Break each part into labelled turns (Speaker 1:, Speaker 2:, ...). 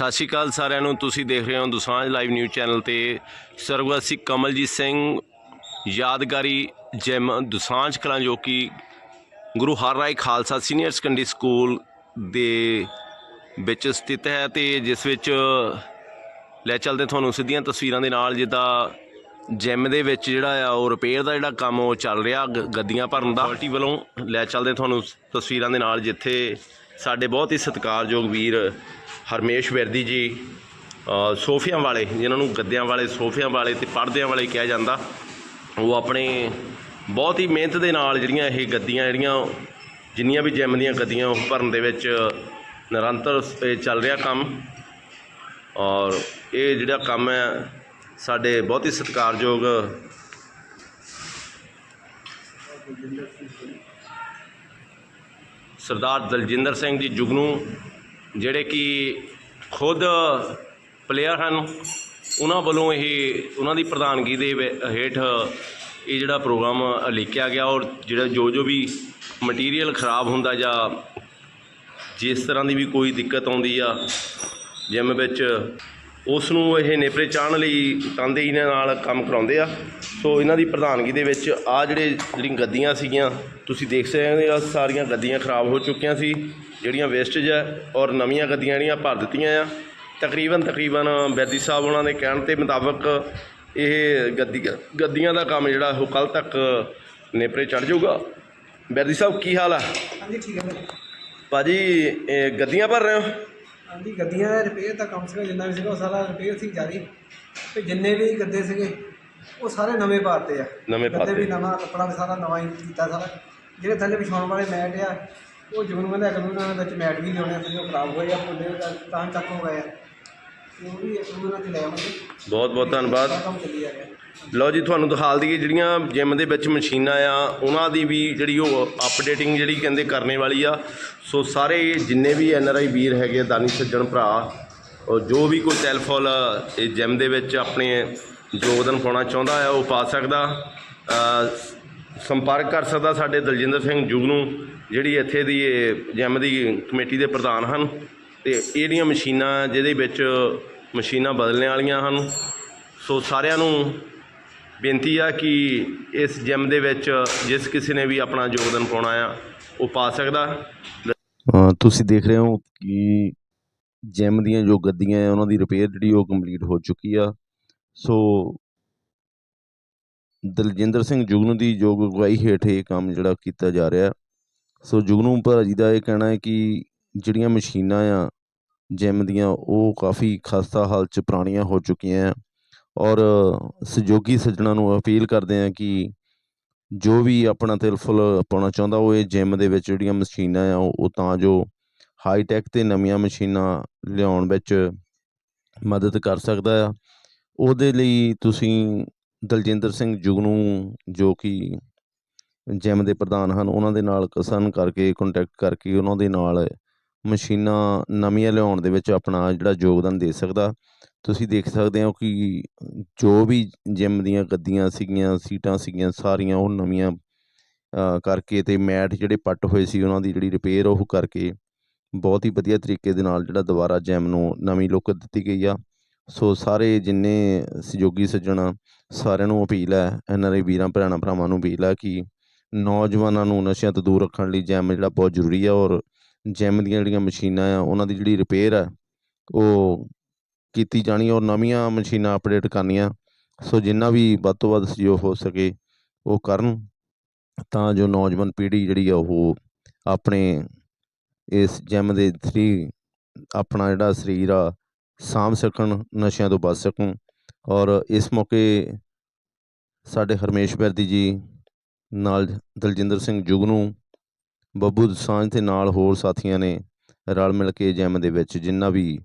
Speaker 1: ਸਤਿ ਸ਼੍ਰੀ ਅਕਾਲ ਸਾਰਿਆਂ ਨੂੰ। ਤੁਸੀਂ ਦੇਖ ਰਹੇ ਹੋ ਦੁਸਾਂਝ ਲਾਈਵ ਨਿਊਜ਼ ਚੈਨਲ ਤੇ ਸਰਵਗਤ ਕਮਲਜੀਤ ਸਿੰਘ, ਯਾਦਗਾਰੀ ਜਿਮ ਦੁਸਾਂਝ ਕਲਾਂ, ਜੋ ਕਿ Guru Har Rai Khalsa senior secondary school ਦੇ ਵਿੱਚ ਸਥਿਤ ਹੈ ਤੇ ਜਿਸ ਵਿੱਚ ਲੈ ਚੱਲਦੇ ਤੁਹਾਨੂੰ ਸਿੱਧੀਆਂ ਤਸਵੀਰਾਂ ਦੇ ਨਾਲ, ਜਿੱਦਾਂ ਜਿਮ ਦੇ ਵਿੱਚ ਜਿਹੜਾ ਆ, ਉਹ ਰਿਪੇਅਰ ਦਾ ਜਿਹੜਾ ਕੰਮ ਉਹ ਚੱਲ ਰਿਹਾ ਗੱਦੀਆਂ ਭਰਨ ਦਾ। ਪਾਰਟੀ ਵੱਲੋਂ ਲੈ ਚੱਲਦੇ ਤੁਹਾਨੂੰ ਤਸਵੀਰਾਂ ਦੇ ਨਾਲ, ਜਿੱਥੇ ਸਾਡੇ ਬਹੁਤ ਹੀ ਸਤਿਕਾਰਯੋਗ ਵੀਰ ਹਰਮੇਸ਼ ਵਿਰਦੀ ਜੀ ਸੋਫਿਆਂ ਵਾਲੇ, ਜਿਨ੍ਹਾਂ ਨੂੰ ਗੱਦਿਆਂ ਵਾਲੇ, ਸੋਫਿਆਂ ਵਾਲੇ ਤੇ ਪਰਦਿਆਂ ਵਾਲੇ ਕਿਹਾ ਜਾਂਦਾ, ਉਹ ਆਪਣੇ ਬਹੁਤ ਹੀ ਮਿਹਨਤ ਦੇ ਨਾਲ ਜਿਹੜੀਆਂ ਇਹ ਗੱਦੀਆਂ, ਜਿਹੜੀਆਂ ਜਿੰਨੀਆਂ ਵੀ ਜਿਮ ਦੀਆਂ ਗੱਦੀਆਂ ਉਹ ਭਰਨ ਦੇ ਵਿੱਚ ਨਿਰੰਤਰ ਚੱਲ ਰਿਹਾ ਕੰਮ। ਔਰ ਇਹ ਜਿਹੜਾ ਕੰਮ ਹੈ, ਸਾਡੇ ਬਹੁਤ ਹੀ ਸਤਿਕਾਰਯੋਗ ਸਰਦਾਰ ਦਲਜਿੰਦਰ ਸਿੰਘ ਜੀ ਜੁਗਨੂ ਜਿਹੜੇ ਕਿ ਖੁਦ ਪਲੇਅਰ ਹਨ, ਉਹਨਾਂ ਵੱਲੋਂ ਇਹ, ਉਹਨਾਂ ਦੀ ਪ੍ਰਧਾਨਗੀ ਦੇ ਹੇਠ ਇਹ ਜਿਹੜਾ ਪ੍ਰੋਗਰਾਮ ਲਿਖਿਆ ਗਿਆ ਔਰ ਜਿਹੜਾ ਜੋ ਜੋ ਵੀ ਮਟੀਰੀਅਲ ਖਰਾਬ ਹੁੰਦਾ ਜਾਂ ਜਿਸ ਤਰ੍ਹਾਂ ਦੀ ਵੀ ਕੋਈ ਦਿੱਕਤ ਆਉਂਦੀ ਆ ਜਿਮ ਵਿੱਚ ਉਸ ਨੂੰ ਇਹ ਨੇਪਰੇ ਚਾਹਣ ਲਈ ਤਾਂਦੇ ਇਹਨਾਂ ਨਾਲ ਕੰਮ ਕਰਾਉਂਦੇ ਆ। ਸੋ ਇਹਨਾਂ ਦੀ ਪ੍ਰਧਾਨਗੀ ਦੇ ਵਿੱਚ ਆ ਜਿਹੜੇ ਜਿਹੜੀਆਂ ਗੱਦੀਆਂ ਸੀਗੀਆਂ ਤੁਸੀਂ ਦੇਖ ਸਕਦੇ ਆਹ ਸਾਰੀਆਂ ਗੱਦੀਆਂ ਖਰਾਬ ਹੋ ਚੁੱਕੀਆਂ ਸੀ ਜਿਹੜੀਆਂ ਵੇਸਟੇਜ ਹੈ ਔਰ ਨਵੀਆਂ ਗੱਦੀਆਂ ਜਿਹੜੀਆਂ ਭਰ ਦਿੱਤੀਆਂ ਆ। ਤਕਰੀਬਨ ਤਕਰੀਬਨ ਬੈਦੀ ਸਾਹਿਬ ਉਹਨਾਂ ਦੇ ਕਹਿਣ ਤੇ ਮੁਤਾਬਕ ਇਹ ਗੱਦੀ ਗੱਦੀਆਂ ਦਾ ਕੰਮ ਜਿਹੜਾ ਉਹ ਕੱਲ ਤੱਕ ਨੇਪਰੇ ਚੜ ਜਾਊਗਾ। ਬੈਦੀ ਸਾਹਿਬ ਕੀ ਹਾਲ ਆ?
Speaker 2: ਹਾਂਜੀ ਠੀਕ ਹੈ। ਭਾਜੀ
Speaker 1: ਗੱਦੀਆਂ ਭਰ ਰਹੇ ਹੋ?
Speaker 2: ਹਾਂਜੀ ਗੱਦੀਆਂ ਰਿਪੇਅਰ ਦਾ ਕੰਮ ਸੀਗਾ ਜਿੰਨਾ ਵੀ ਸੀਗਾ ਉਹ ਸਾਰਾ ਰਿਪੇਅਰ ਸੀ ਜਾਰੀ ਤੇ ਜਿੰਨੇ ਵੀ ਗੱਦੇ ਸੀਗੇ ਉਹ ਸਾਰੇ ਨਵੇਂ ਪਾਤੇ ਆ।
Speaker 1: ਨਵੇਂ
Speaker 2: ਗੱਦੇ
Speaker 1: ਪਾਤੇ।
Speaker 2: ਵੀ ਨਵਾਂ ਕੱਪੜਾ ਵੀ ਸਾਰਾ ਨਵਾਂ ਹੀ ਕੀਤਾ ਸਾਰਾ। ਜਿਹੜੇ ਥੱਲੇ ਵਿਛਾਉਣ ਵਾਲੇ ਮੈਟ ਆ ਉਹ ਜਗਨੂ ਕਹਿੰਦੇ ਅਗਲੇ ਉਹਨਾਂ ਦੇ ਵਿੱਚ ਮੈਟ ਵੀ ਲਿਆਉਣੇ ਫਿਰ ਉਹ ਖਰਾਬ ਹੋਏ ਆ ਪੁੱਲੇ ਤਾਂ ਚੱਕ ਹੋ ਗਏ ਆ।
Speaker 1: ਬਹੁਤ ਬਹੁਤ ਧੰਨਵਾਦ। ਲਓ ਜੀ ਤੁਹਾਨੂੰ ਦਿਖਾ ਦਈਏ ਜਿਹੜੀਆਂ ਜਿਮ ਦੇ ਵਿੱਚ ਮਸ਼ੀਨਾਂ ਆ ਉਹਨਾਂ ਦੀ ਵੀ ਜਿਹੜੀ ਉਹ ਅਪਡੇਟਿੰਗ ਜਿਹੜੀ ਕਹਿੰਦੇ ਕਰਨੇ ਵਾਲੀ ਆ। ਸੋ ਸਾਰੇ ਜਿੰਨੇ ਵੀ ਐਨ ਆਰ ਆਈ ਵੀਰ ਹੈਗੇ ਆ, ਦਾਨੀ ਸੱਜਣ ਭਰਾ ਉਹ ਜੋ ਵੀ ਕੋਈ ਟੈਲੀਫੋਨ ਇਹ ਜਿਮ ਦੇ ਵਿੱਚ ਆਪਣੇ ਯੋਗਦਾਨ ਪਾਉਣਾ ਚਾਹੁੰਦਾ ਆ ਉਹ ਪਾ ਸਕਦਾ। ਸੰਪਰਕ ਕਰ ਸਕਦਾ ਸਾਡੇ ਦਲਜਿੰਦਰ ਸਿੰਘ ਜੁਗ ਨੂੰ ਜਿਹੜੀ ਇੱਥੇ ਦੀ ਇਹ ਜਿਮ ਦੀ ਕਮੇਟੀ ਦੇ ਪ੍ਰਧਾਨ ਹਨ। ਅਤੇ ਇਹ ਮਸ਼ੀਨਾਂ ਜਿਹਦੇ ਵਿੱਚ ਮਸ਼ੀਨਾਂ ਬਦਲਣ ਵਾਲੀਆਂ ਹਨ। ਸੋ ਸਾਰਿਆਂ ਨੂੰ ਬੇਨਤੀ ਆ ਕਿ ਇਸ ਜਿਮ ਦੇ ਵਿੱਚ ਜਿਸ ਕਿਸੇ ਨੇ ਵੀ ਆਪਣਾ ਯੋਗਦਾਨ ਪਾਉਣਾ ਆ, ਉਹ ਪਾ ਸਕਦਾ। ਤੁਸੀਂ ਦੇਖ ਰਹੇ ਹੋ ਕਿ ਜਿਮ ਦੀਆਂ ਜੋ ਗੱਦੀਆਂ ਆ, ਉਹਨਾਂ ਦੀ ਰਿਪੇਅਰ ਜਿਹੜੀ ਉਹ ਕੰਪਲੀਟ ਹੋ ਚੁੱਕੀ ਆ। ਸੋ ਦਲਜਿੰਦਰ ਸਿੰਘ ਜੁਗਨੂ ਦੀ ਯੋਗ ਅਗਵਾਈ ਹੇਠ ਇਹ ਕੰਮ ਜਿਹੜਾ ਕੀਤਾ ਜਾ ਰਿਹਾ। ਸੋ ਜੁਗਨੂ ਭਾਜੀ ਦਾ ਇਹ ਕਹਿਣਾ ਹੈ ਕਿ ਜਿਹੜੀਆਂ ਮਸ਼ੀਨਾਂ ਆ ਜਿਮ ਦੀਆਂ, ਉਹ ਕਾਫੀ ਖਸਤਾ ਹਾਲ ਚ ਪੁਰਾਣੀਆਂ ਹੋ ਚੁੱਕੀਆਂ ਆ। ਔਰ ਸਹਿਯੋਗੀ ਸੱਜਣਾ ਨੂੰ ਅਪੀਲ ਕਰਦੇ ਆ ਕਿ ਜੋ ਵੀ ਆਪਣਾ ਤਿਲਫੁਲ ਪਾਉਣਾ ਚਾਹੁੰਦਾ, ਉਹ ਇਹ ਜਿਮ ਦੇ ਵਿੱਚ ਜਿਹੜੀਆਂ ਮਸ਼ੀਨਾਂ ਆ, ਉਹ ਉਹ ਤਾਂ ਜੋ ਹਾਈ ਟੈਕ ਤੇ ਨਵੀਆਂ ਮਸ਼ੀਨਾਂ ਲਿਆਉਣ ਵਿੱਚ ਮਦਦ ਕਰ ਸਕਦਾ ਆ। ਉਹਦੇ ਲਈ ਤੁਸੀਂ ਦਲਜਿੰਦਰ ਸਿੰਘ ਜੁਗਨੂ ਜੋ ਕਿ ਜਿਮ ਦੇ ਪ੍ਰਧਾਨ ਹਨ, ਉਹਨਾਂ ਦੇ ਨਾਲ ਕਸਨ ਕਰਕੇ ਕੰਟੈਕਟ ਕਰਕੇ ਉਹਨਾਂ ਦੇ ਨਾਲ ਮਸ਼ੀਨਾਂ ਨਵੀਆਂ ਲਿਆਉਣ ਦੇ ਵਿੱਚ ਆਪਣਾ ਜਿਹੜਾ ਯੋਗਦਾਨ ਦੇ ਸਕਦਾ। ਤੁਸੀਂ ਦੇਖ ਸਕਦੇ ਹੋ ਕਿ ਜੋ ਵੀ ਜਿਮ ਦੀਆਂ ਗੱਦੀਆਂ ਸੀਗੀਆਂ, ਸੀਟਾਂ ਸੀਗੀਆਂ, ਸਾਰੀਆਂ ਉਹ ਨਵੀਆਂ ਕਰਕੇ ਤੇ ਮੈਟ ਜਿਹੜੇ ਪੱਟ ਹੋਏ ਸੀ ਉਹਨਾਂ ਦੀ ਜਿਹੜੀ ਰਿਪੇਅਰ ਉਹ ਕਰਕੇ ਬਹੁਤ ਹੀ ਵਧੀਆ ਤਰੀਕੇ ਦੇ ਨਾਲ ਜਿਹੜਾ ਦੁਬਾਰਾ ਜਿਮ ਨੂੰ ਨਵੀਂ ਲੁੱਕ ਦਿੱਤੀ ਗਈ ਆ। ਸੋ ਸਾਰੇ ਜਿੰਨੇ ਸਹਿਯੋਗੀ ਸੱਜਣ ਸਾਰਿਆਂ ਨੂੰ ਅਪੀਲ ਹੈ, ਇਹਨਾਂ ਦੇ ਵੀਰਾਂ, ਭੈਣਾਂ, ਭਰਾਵਾਂ ਨੂੰ ਅਪੀਲ ਹੈ ਕਿ ਨੌਜਵਾਨਾਂ ਨੂੰ ਨਸ਼ਿਆਂ ਤੋਂ ਦੂਰ ਰੱਖਣ ਲਈ ਜਿਮ ਜਿਹੜਾ ਬਹੁਤ ਜ਼ਰੂਰੀ ਹੈ ਔਰ ਜਿਮ ਦੀਆਂ ਜਿਹੜੀਆਂ ਮਸ਼ੀਨਾਂ ਆ, ਉਹਨਾਂ ਦੀ ਜਿਹੜੀ ਰਿਪੇਅਰ ਆ, ਉਹ ਕੀਤੀ ਜਾਣੀ ਔਰ ਨਵੀਆਂ ਮਸ਼ੀਨਾਂ ਅਪਡੇਟ ਕਰਨੀਆਂ। ਸੋ ਜਿੰਨਾ ਵੀ ਵੱਧ ਤੋਂ ਵੱਧ ਸਹਿਯੋਗ ਹੋ ਸਕੇ ਉਹ ਕਰਨ, ਤਾਂ ਜੋ ਨੌਜਵਾਨ ਪੀੜ੍ਹੀ ਜਿਹੜੀ ਆ, ਉਹ ਆਪਣੇ ਇਸ ਜਿਮ ਦੇ ਥਰੀ ਆਪਣਾ ਜਿਹੜਾ ਸਰੀਰ ਆ, ਸਾਂਭ ਸਕਣ, ਨਸ਼ਿਆਂ ਤੋਂ ਬਚ ਸਕਣ। ਔਰ ਇਸ ਮੌਕੇ ਸਾਡੇ ਹਰਮੇਸ਼ ਵਰਦੀ ਜੀ ਨਾਲ ਦਲਜਿੰਦਰ ਸਿੰਘ ਜੁਗਨੂ ਬੱਬੂ ਦਸਾਂਝ ਤੇ ਨਾਲ ਹੋਰ ਸਾਥੀਆਂ ਨੇ ਰਲ ਮਿਲ ਕੇ ਜਿਮ ਦੇ ਵਿੱਚ, ਜਿੰਨਾ ਵੀ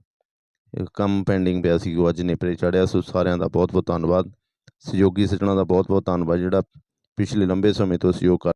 Speaker 1: ਕੰਮ ਪੈਂਡਿੰਗ ਪਿਆ ਸੀ ਉਹ ਅੱਜ ਨੇਪਰੇ ਚੜਿਆ ਸੋ ਸਾਰਿਆਂ ਦਾ ਬਹੁਤ ਬਹੁਤ ਧੰਨਵਾਦ। ਸਹਿਯੋਗੀ ਸੱਜਣਾ ਦਾ ਬਹੁਤ ਬਹੁਤ ਧੰਨਵਾਦ, ਜਿਹੜਾ ਪਿਛਲੇ ਲੰਬੇ ਸਮੇਂ ਤੋਂ ਸਹਿਯੋਗ ਕਰ